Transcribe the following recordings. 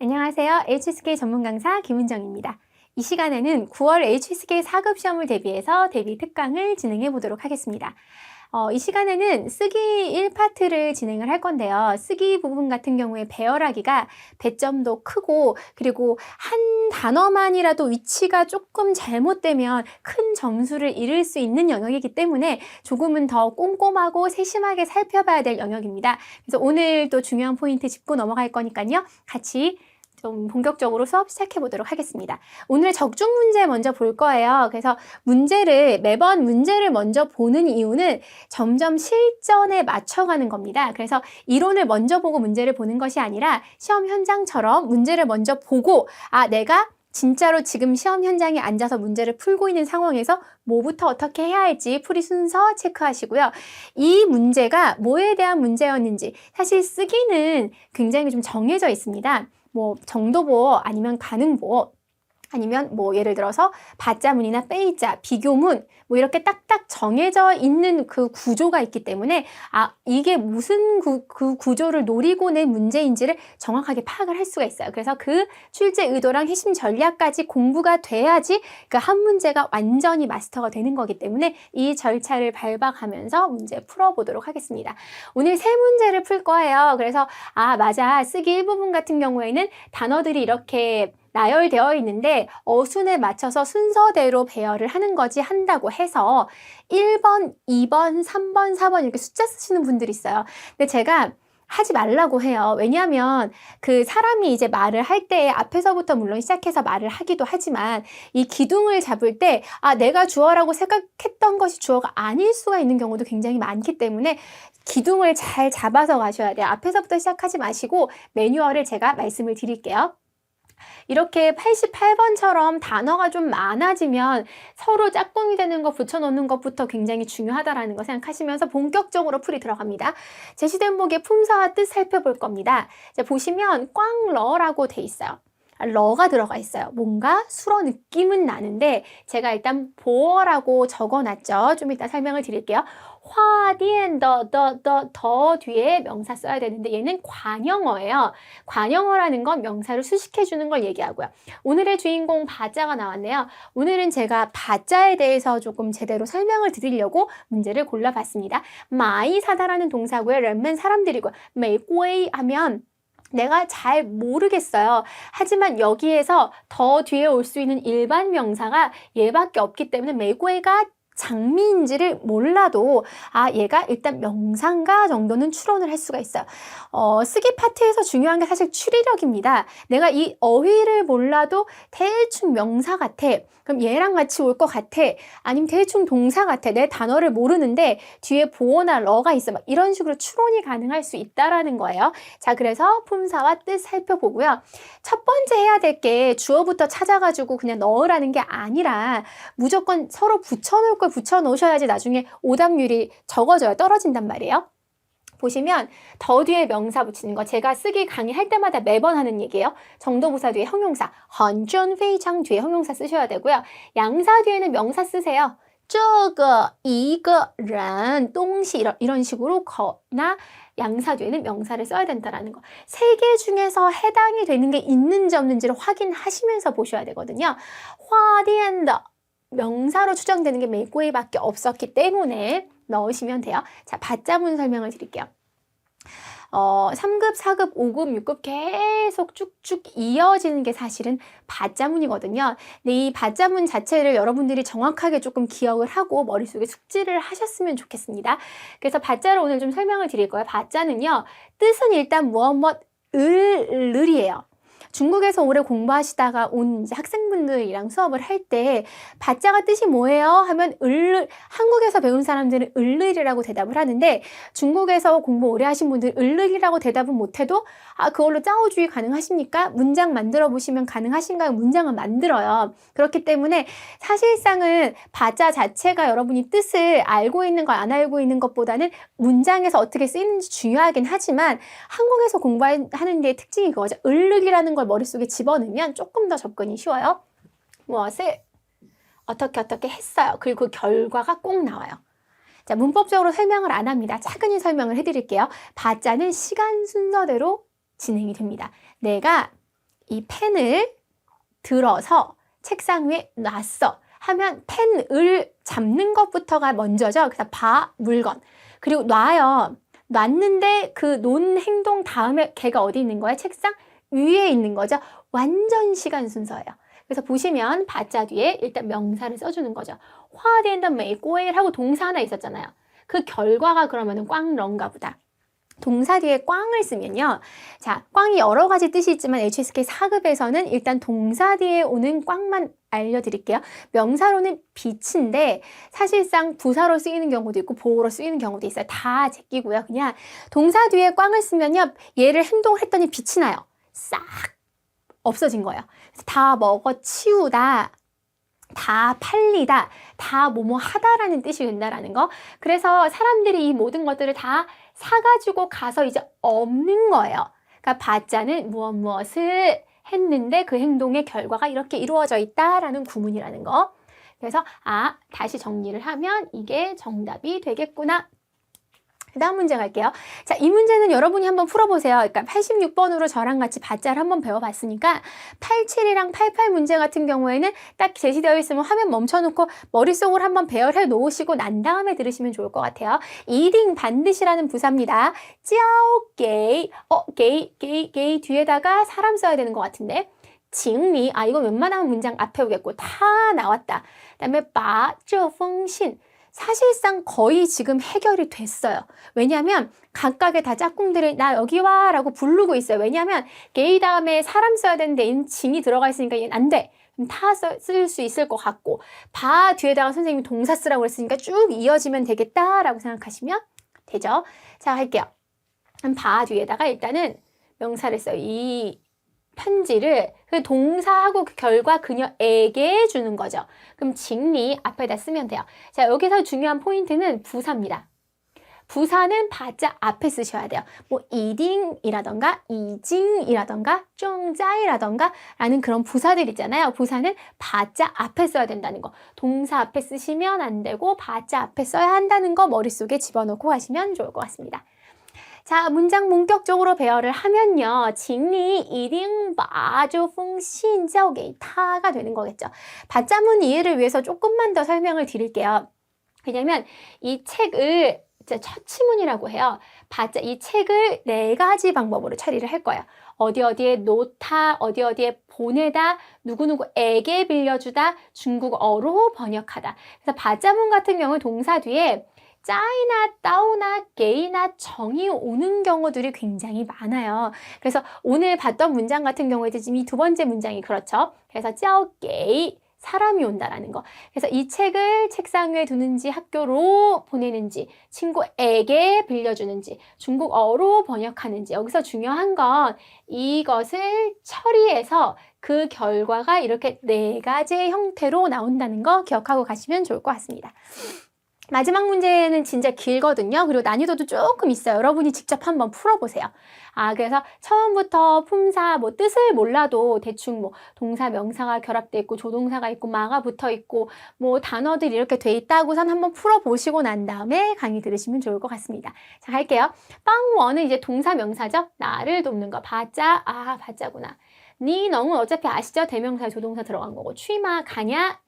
안녕하세요. HSK 전문 강사 김은정입니다. 이 시간에는 9월 HSK 4급 시험을 대비해서 대비 특강을 진행해 보도록 하겠습니다. 어, 이 시간에는 쓰기 1파트를 진행을 할 건데요. 쓰기 부분 같은 경우에 배열하기가 배점도 크고 그리고 한 단어만이라도 위치가 조금 잘못되면 큰 점수를 잃을 수 있는 영역이기 때문에 조금은 더 꼼꼼하고 세심하게 살펴봐야 될 영역입니다. 그래서 오늘 또 중요한 포인트 짚고 넘어갈 거니까요. 같이 좀 본격적으로 수업 시작해 보도록 하겠습니다. 오늘 적중 문제 먼저 볼 거예요. 그래서 문제를 매번 문제를 먼저 보는 이유는 점점 실전에 맞춰가는 겁니다. 그래서 이론을 먼저 보고 문제를 보는 것이 아니라 시험 현장처럼 문제를 먼저 보고 아 내가 진짜로 지금 시험 현장에 앉아서 문제를 풀고 있는 상황에서 뭐부터 어떻게 해야 할지 풀이 순서 체크하시고요. 이 문제가 뭐에 대한 문제였는지 사실 쓰기는 굉장히 좀 정해져 있습니다. 뭐 정도보 아니면 가능보 아니면 뭐 예를 들어서 받자문이나 빼이자, 비교문 뭐 이렇게 딱딱 정해져 있는 그 구조가 있기 때문에 아 이게 무슨 구, 그 구조를 노리고 낸 문제인지를 정확하게 파악을 할 수가 있어요. 그래서 그 출제 의도랑 핵심 전략까지 공부가 돼야지 그 한 문제가 완전히 마스터가 되는 거기 때문에 이 절차를 밟아가면서 문제 풀어보도록 하겠습니다. 오늘 세 문제를 풀 거예요. 그래서 아 맞아 쓰기 일부분 같은 경우에는 단어들이 이렇게 나열되어 있는데 어순에 맞춰서 순서대로 배열을 하는 거지 한다고 해서 1번, 2번, 3번, 4번 이렇게 숫자 쓰시는 분들이 있어요. 근데 제가 하지 말라고 해요. 왜냐하면 그 사람이 이제 말을 할 때 앞에서부터 물론 시작해서 말을 하기도 하지만 이 기둥을 잡을 때 아, 내가 주어라고 생각했던 것이 주어가 아닐 수가 있는 경우도 굉장히 많기 때문에 기둥을 잘 잡아서 가셔야 돼요. 앞에서부터 시작하지 마시고 매뉴얼을 제가 말씀을 드릴게요. 이렇게 88번처럼 단어가 좀 많아지면 서로 짝꿍이 되는 거 붙여놓는 것부터 굉장히 중요하다라는 거 생각하시면서 본격적으로 풀이 들어갑니다. 제시대목의 품사와 뜻 살펴볼 겁니다. 자, 보시면 꽝러라고 돼 있어요. 러가 들어가 있어요. 뭔가 수러 느낌은 나는데 제가 일단 보어라고 적어놨죠. 좀 이따 설명을 드릴게요. 화디엔 더 더 더 더 뒤에 명사 써야 되는데 얘는 관형어예요. 관형어라는 건 명사를 수식해 주는 걸 얘기하고요. 오늘의 주인공 바자가 나왔네요. 오늘은 제가 바자에 대해서 조금 제대로 설명을 드리려고 문제를 골라봤습니다. 마이 사다라는 동사고요. 렘men 사람들이고 메이꼬이 하면 내가 잘 모르겠어요. 하지만 여기에서 더 뒤에 올 수 있는 일반 명사가 얘밖에 없기 때문에 메고에가 장미인지를 몰라도 아 얘가 일단 명상가 정도는 추론을 할 수가 있어요. 어, 쓰기 파트에서 중요한 게 사실 추리력입니다. 내가 이 어휘를 몰라도 대충 명사 같아. 그럼 얘랑 같이 올 것 같아. 아니면 대충 동사 같아. 내 단어를 모르는데 뒤에 보어나 러가 있어. 막 이런 식으로 추론이 가능할 수 있다라는 거예요. 자, 그래서 품사와 뜻 살펴보고요. 첫 번째 해야 될 게 주어부터 찾아가지고 그냥 넣으라는 게 아니라 무조건 서로 붙여놓을 걸 붙여 놓으셔야지 나중에 오답률이 적어져요. 떨어진단 말이에요. 보시면 더 뒤에 명사 붙이는 거 제가 쓰기 강의할 때마다 매번 하는 얘기예요. 정도부사 뒤에 형용사, 很전非常 뒤에 형용사 쓰셔야 되고요. 양사 뒤에는 명사 쓰세요. 这个一个人 동시 이런, 이런 식으로 거나 양사 뒤에는 명사를 써야 된다라는 거. 세 개 중에서 해당이 되는 게 있는지 없는지를 확인하시면서 보셔야 되거든요. 화디엔더 명사로 추정되는 게 메고이밖에 없었기 때문에 넣으시면 돼요. 자, 받자문 설명을 드릴게요. 어, 3급, 4급, 5급, 6급 계속 쭉쭉 이어지는 게 사실은 받자문이거든요. 근데 이 받자문 자체를 여러분들이 정확하게 조금 기억을 하고 머릿속에 숙지를 하셨으면 좋겠습니다. 그래서 받자를 오늘 좀 설명을 드릴 거예요. 받자는요, 뜻은 일단 무엇 무엇 을, 을이에요. 중국에서 오래 공부하시다가 온 학생분들이랑 수업을 할 때 바자가 뜻이 뭐예요? 하면 을르 한국에서 배운 사람들은 을르이라고 대답을 하는데 중국에서 공부 오래 하신 분들 을르이라고 대답은 못해도 아 그걸로 짜오주의 가능하십니까? 문장 만들어 보시면 가능하신가요? 문장을 만들어요. 그렇기 때문에 사실상은 바자 자체가 여러분이 뜻을 알고 있는 거안 알고 있는 것보다는 문장에서 어떻게 쓰이는지 중요하긴 하지만 한국에서 공부하는 게 특징이 그거죠. 을르기라는 걸 머릿속에 집어넣으면 조금 더 접근이 쉬워요. 무엇을 어떻게 어떻게 했어요. 그리고 그 결과가 꼭 나와요. 자, 문법적으로 설명을 안 합니다. 차근히 설명을 해드릴게요. 바자는 시간 순서대로 진행이 됩니다. 내가 이 펜을 들어서 책상 위에 놨어. 하면 펜을 잡는 것부터가 먼저죠. 그래서 봐, 물건. 그리고 놔요. 놨는데 그 논 행동 다음에 걔가 어디 있는 거야? 책상 위에 있는 거죠. 완전 시간 순서예요. 그래서 보시면 바자 뒤에 일단 명사를 써주는 거죠. 화된다 메이꼬에 하고 동사 하나 있었잖아요. 그 결과가 그러면은 꽝런가 보다. 동사 뒤에 꽝을 쓰면요. 자, 꽝이 여러 가지 뜻이 있지만 HSK 4급에서는 일단 동사 뒤에 오는 꽝만 알려드릴게요. 명사로는 빛인데 사실상 부사로 쓰이는 경우도 있고 보호로 쓰이는 경우도 있어요. 다 제끼고요. 그냥 동사 뒤에 꽝을 쓰면요. 얘를 행동을 했더니 빛이 나요. 싹 없어진 거예요. 다 먹어 치우다. 다 팔리다, 다 뭐뭐 하다라는 뜻이 된다라는 거. 그래서 사람들이 이 모든 것들을 다 사가지고 가서 이제 없는 거예요. 그러니까 바자는 무엇 무엇을 했는데 그 행동의 결과가 이렇게 이루어져 있다라는 구문이라는 거. 그래서 아 다시 정리를 하면 이게 정답이 되겠구나. 그 다음 문제 갈게요. 자, 이 문제는 여러분이 한번 풀어보세요. 그러니까 86번으로 저랑 같이 바자를 한번 배워봤으니까 87이랑 88 문제 같은 경우에는 딱 제시되어 있으면 화면 멈춰놓고 머릿속으로 한번 배열해 놓으시고 난 다음에 들으시면 좋을 것 같아요. 이딩 반드시라는 부사입니다. 쩌오 게이, 어, 게이, 게이, 게이 뒤에다가 사람 써야 되는 것 같은데. 징리, 아, 이거 웬만하면 문장 앞에 오겠고, 다 나왔다. 그 다음에 바, 저, 펑신. 사실상 거의 지금 해결이 됐어요. 왜냐하면 각각의 다 짝꿍들이 나 여기 와 라고 부르고 있어요. 왜냐하면 게이 다음에 사람 써야 되는데 얘는 징이 들어가 있으니까 얘는 안 돼. 다쓸 수 있을 것 같고 바 뒤에다가 선생님이 동사 쓰라고 했으니까 쭉 이어지면 되겠다라고 생각하시면 되죠. 자 할게요. 바 뒤에다가 일단은 명사를 써요. 이 편지를 그 동사하고 그 결과 그녀에게 주는 거죠. 그럼 직리 앞에다 쓰면 돼요. 자, 여기서 중요한 포인트는 부사입니다. 부사는 바자 앞에 쓰셔야 돼요. 뭐 이딩이라던가 이징이라던가 쫑짜이라던가 라는 그런 부사들 있잖아요. 부사는 바자 앞에 써야 된다는 거. 동사 앞에 쓰시면 안 되고 바자 앞에 써야 한다는 거 머릿속에 집어넣고 하시면 좋을 것 같습니다. 자, 문장 본격적으로 배열을 하면요. 징리 이딩 바주 풍신 저给 타가 되는 거겠죠. 바자문 이해를 위해서 조금만 더 설명을 드릴게요. 왜냐면 이 책을 첫 치문이라고 해요. 바자 이 책을 네 가지 방법으로 처리를 할 거예요. 어디 어디에 놓다, 어디 어디에 보내다, 누구누구에게 빌려주다, 중국어로 번역하다. 그래서 바자문 같은 경우 동사 뒤에 짜이나 따오나 게이나 정이 오는 경우들이 굉장히 많아요. 그래서 오늘 봤던 문장 같은 경우에도 지금 이 두 번째 문장이 그렇죠. 그래서 짜오 게이 사람이 온다라는 거. 그래서 이 책을 책상 위에 두는지 학교로 보내는지 친구에게 빌려주는지 중국어로 번역하는지 여기서 중요한 건 이것을 처리해서 그 결과가 이렇게 네 가지의 형태로 나온다는 거 기억하고 가시면 좋을 것 같습니다. 마지막 문제는 진짜 길거든요. 그리고 난이도도 조금 있어요. 여러분이 직접 한번 풀어보세요. 아, 그래서 처음부터 품사, 뭐 뜻을 몰라도 대충 뭐 동사, 명사가 결합돼 있고 조동사가 있고 마가 붙어 있고 뭐 단어들이 이렇게 돼 있다고선 한번 풀어보시고 난 다음에 강의 들으시면 좋을 것 같습니다. 자, 할게요. 빵원은 이제 동사, 명사죠. 나를 돕는 거. 바자, 아, 바자구나. 니 너무 어차피 아시죠? 대명사, 조동사 들어간 거고. 취마, 가냐,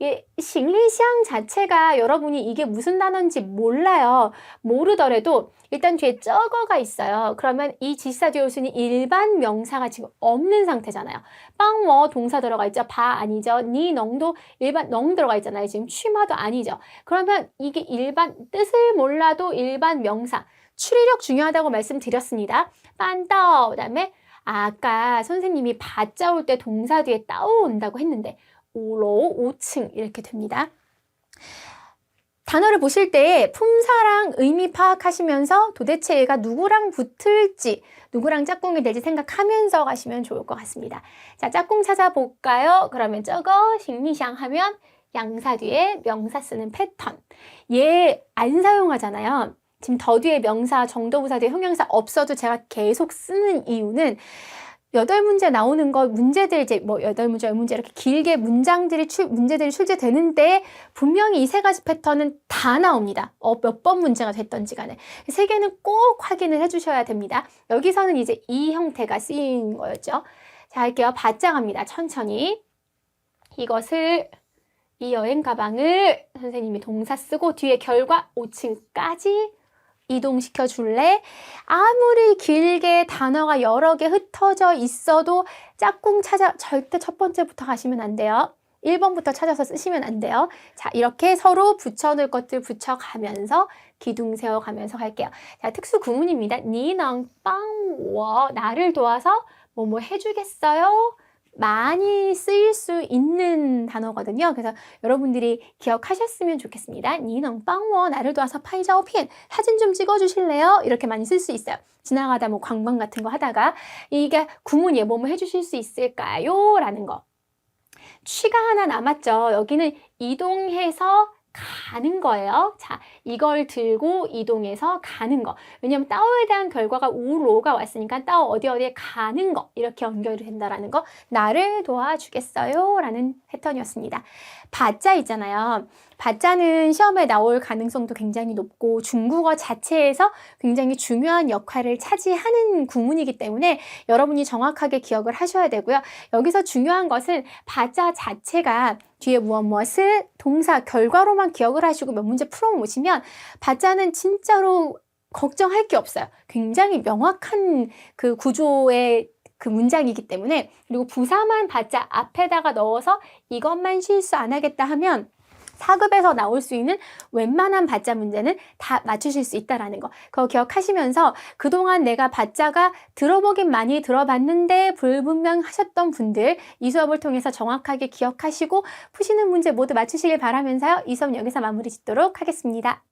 이 싱리샹 자체가 여러분이 이게 무슨 단어인지 몰라요. 모르더라도 일단 뒤에 쩌거가 있어요. 그러면 이 지사 뒤오순이 일반 명사가 지금 없는 상태잖아요. 빵워 동사 들어가 있죠. 바 아니죠. 니 넝도 일반 넝 들어가 있잖아요. 지금 취마도 아니죠. 그러면 이게 일반 뜻을 몰라도 일반 명사 추리력 중요하다고 말씀드렸습니다. 빤따오 그다음에 아까 선생님이 바자 올때 동사 뒤에 따오 온다고 했는데 5로 5층 이렇게 됩니다. 단어를 보실 때 품사랑 의미 파악하시면서 도대체 얘가 누구랑 붙을지 누구랑 짝꿍이 될지 생각하면서 가시면 좋을 것 같습니다. 자, 짝꿍 찾아볼까요? 그러면 저거 싱리샹 하면 양사 뒤에 명사 쓰는 패턴. 얘 안 사용하잖아요. 지금 더 뒤에 명사, 정도부사 뒤에 형용사 없어도 제가 계속 쓰는 이유는 여덟 문제 나오는 거 문제들 이제 뭐 여덟 문제, 열 문제 이렇게 길게 문장들이 출 문제들이 출제되는 데 분명히 이 세 가지 패턴은 다 나옵니다. 어, 몇 번 문제가 됐던지 간에 세 개는 꼭 확인을 해주셔야 됩니다. 여기서는 이제 이 형태가 쓰인 거였죠. 자, 할게요. 바짝 갑니다. 천천히. 이것을 이 여행 가방을 선생님이 동사 쓰고 뒤에 결과 5층까지 이동시켜 줄래? 아무리 길게 단어가 여러 개 흩어져 있어도 짝꿍 찾아 절대 첫 번째부터 가시면 안 돼요. 1번부터 찾아서 쓰시면 안 돼요. 자, 이렇게 서로 붙여놓을 것들 붙여가면서 기둥 세워가면서 갈게요. 자, 특수 구문입니다. 니랑 빵워 나를 도와서 뭐뭐 해주겠어요? 많이 쓰일 수 있는 단어거든요. 그래서 여러분들이 기억하셨으면 좋겠습니다. 니능 빵워 나를 도와서 파이자오핀 사진 좀 찍어주실래요? 이렇게 많이 쓸 수 있어요. 지나가다 뭐 관광 같은 거 하다가 이게 구문이 뭐뭐 해주실 수 있을까요? 라는 거. 취가 하나 남았죠. 여기는 이동해서 가는 거예요. 자, 이걸 들고 이동해서 가는 거. 왜냐면 따오에 대한 결과가 우로가 왔으니까 따오 어디 어디에 가는 거. 이렇게 연결이 된다라는 거. 나를 도와주겠어요? 라는 패턴이었습니다. 바자 있잖아요. 바자는 시험에 나올 가능성도 굉장히 높고 중국어 자체에서 굉장히 중요한 역할을 차지하는 구문이기 때문에 여러분이 정확하게 기억을 하셔야 되고요. 여기서 중요한 것은 바자 자체가 뒤에 무엇 무엇을 동사 결과로만 기억을 하시고 몇 문제 풀어보시면 바자는 진짜로 걱정할 게 없어요. 굉장히 명확한 그 구조의 그 문장이기 때문에 그리고 부사만 바자 앞에다가 넣어서 이것만 실수 안 하겠다 하면 4급에서 나올 수 있는 웬만한 바자 문제는 다 맞추실 수 있다라는 거. 그거 기억하시면서 그동안 내가 바자가 들어보긴 많이 들어봤는데 불분명하셨던 분들 이 수업을 통해서 정확하게 기억하시고 푸시는 문제 모두 맞추시길 바라면서요. 이 수업 여기서 마무리 짓도록 하겠습니다.